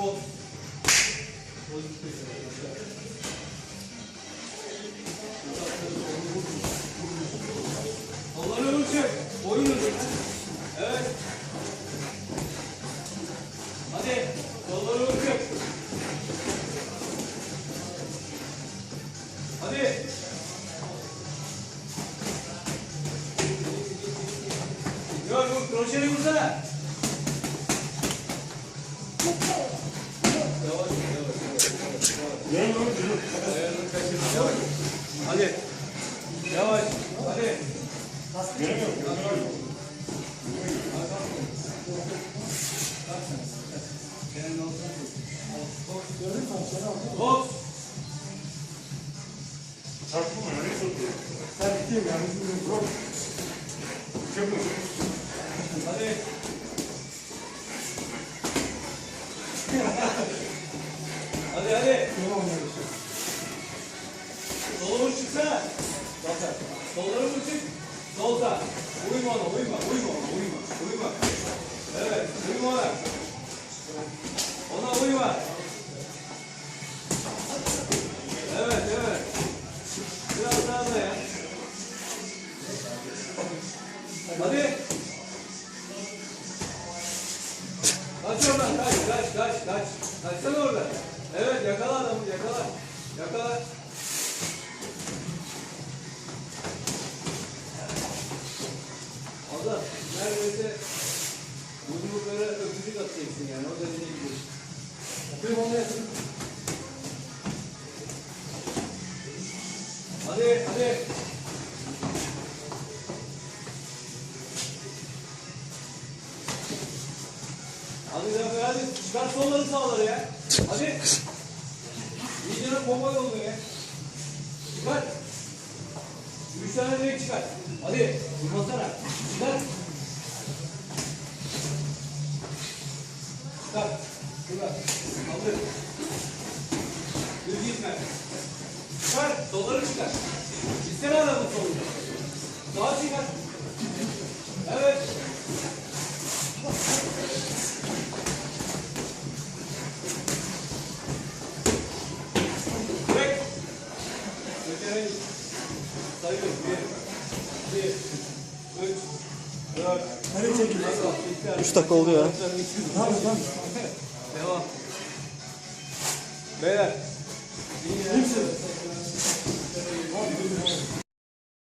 Kol. Kolları ölçek. Boyun ölçek. Evet. Hadi. Kolları ölçek. Hadi. Yok yok kroşeni vursana. Yavaş yavaş yavaş. Ayarını kaçırma. Yavaş. Hadi. Yavaş. Hadi. Hop. Hadi. Hadi hadi. Solunu çıksana. Zafer. Solları mı çık? Solda. Uyma ona, uyma, uyma ona, uyma, uyma. Evet, uyma ona. Ona uyma. Evet, evet. Biraz daha dayan. Hadi. Kaç oradan, kaç, kaç, kaç, kaç. Kaçsana oradan. Evet, yakala adamı, yakala. Yakala. Adam neredeyse yumruklara öpücük atacaksın yani o derece gidiyorsun. Yapayım onu yapayım. Hadi hadi. Hadi Zafer hadi çıkar solları sağları ya. Hadi. İyice bomba yolunu ya. Çıkar. Üç tane direkt çıkar. Hadi. Vurmasana. Çıkar. Çıkar. Şurada. Kaldır. Düz gitme. Çıkar. Solları çıkar. İstene adamın solunu. Sağa çıkar. Nereye 3 dakika oluyor. Tamam tamam. Devam. Beyler.